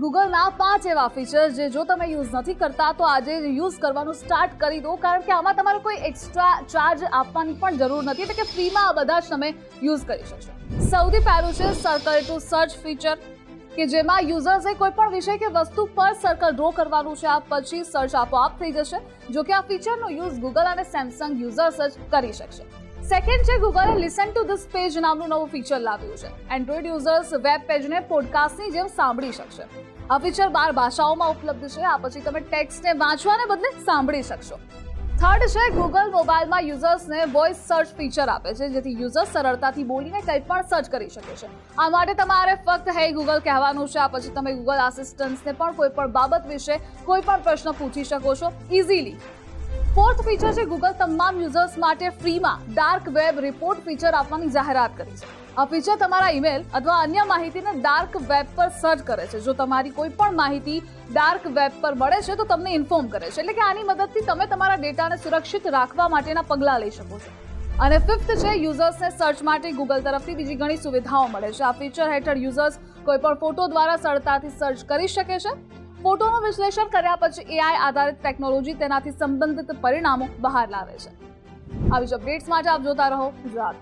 ગૂગલના પાંચ એવા ફીચર જે જો તમે યુઝ નથી કરતા, તો આજે યુઝ કરવાનું સ્ટાર્ટ કરી દો. કારણ કે આમાં તમારે કોઈ એક્સ્ટ્રા ચાર્જ આપવાની પણ જરૂર નથી, એટલે કે ફ્રીમાં આ બધા જ તમે યુઝ કરી શકશો. સૌથી પહેલું છે સર્કલ ટુ સર્ચ ફીચર કે જેમાં યુઝર્સે કોઈ પણ વિષય કે વસ્તુ પર સર્કલ ડ્રો કરવાનું છે આ પછી સર્ચ આપોઆપ થઈ જશે, જો કે આ ફીચરનો યુઝ ગૂગલ અને સેમસંગ યુઝર્સ જ કરી શકશે. સેકન્ડ છે ગૂગલે લિસન ટુ ધીસ પેજ નામનું નવું ફીચર લાવ્યું છે. એન્ડ્રોઇડ યુઝર્સ વેબ પેજને પોડકાસ્ટની જેમ સાંભળી શકશે. આ ફીચર બાર ભાષાઓમાં ઉપલબ્ધ છે. આ પછી તમે ટેક્સ્ટને વાંચવાને બદલે સાંભળી શકશો. થર્ડ છે ગૂગલ મોબાઈલમાં યુઝર્સને વોઇસ સર્ચ ફીચર આપે છે, જેથી યુઝર્સ સરળતાથી બોલીને કંઈ પણ સર્ચ કરી શકે છે. આ માટે તમારે ફક્ત હે ગૂગલ કહેવાનું છે. આ પછી તમે ગૂગલ આસિસ્ટન્સને પણ કોઈ પણ બાબત વિશે કોઈ પણ પ્રશ્ન પૂછી શકો છો ઇઝીલી ફોર્થ ફીચર છે ગૂગલ તમામ યુઝર્સ માટે ફ્રીમાં ડાર્ક વેબ રિપોર્ટ ફીચર આપવાની જાહેરાત કરી છે. આ ફીચર તમારા ઈમેલ અથવા અન્ય માહિતીને ડાર્ક વેબ પર સર્ચ કરે છે. જો તમારી કોઈ પણ માહિતી ડાર્ક વેબ પર મળે છે તો તમને ઇન્ફોર્મ કરે છે. એટલે કે આની મદદથી તમે તમારા ડેટાને સુરક્ષિત રાખવા માટેના પગલાં લઈ શકો છો. અને ફિફ્થ છે યુઝર્સને સર્ચ માટે ગૂગલ તરફથી બીજી ઘણી સુવિધાઓ મળે છે. આ ફીચર હેઠળ યુઝર્સ કોઈ પણ ફોટો દ્વારા સરળતાથી સર્ચ કરી શકે છે. ફોટોનું વિશ્લેષણ કર્યા પછી એઆઈ આધારિત ટેકનોલોજી તેનાથી સંબંધિત પરિણામો બહાર લાવે છે આવી જ અપડેટ્સ માટે આપ જોતા રહો ગુજરાત.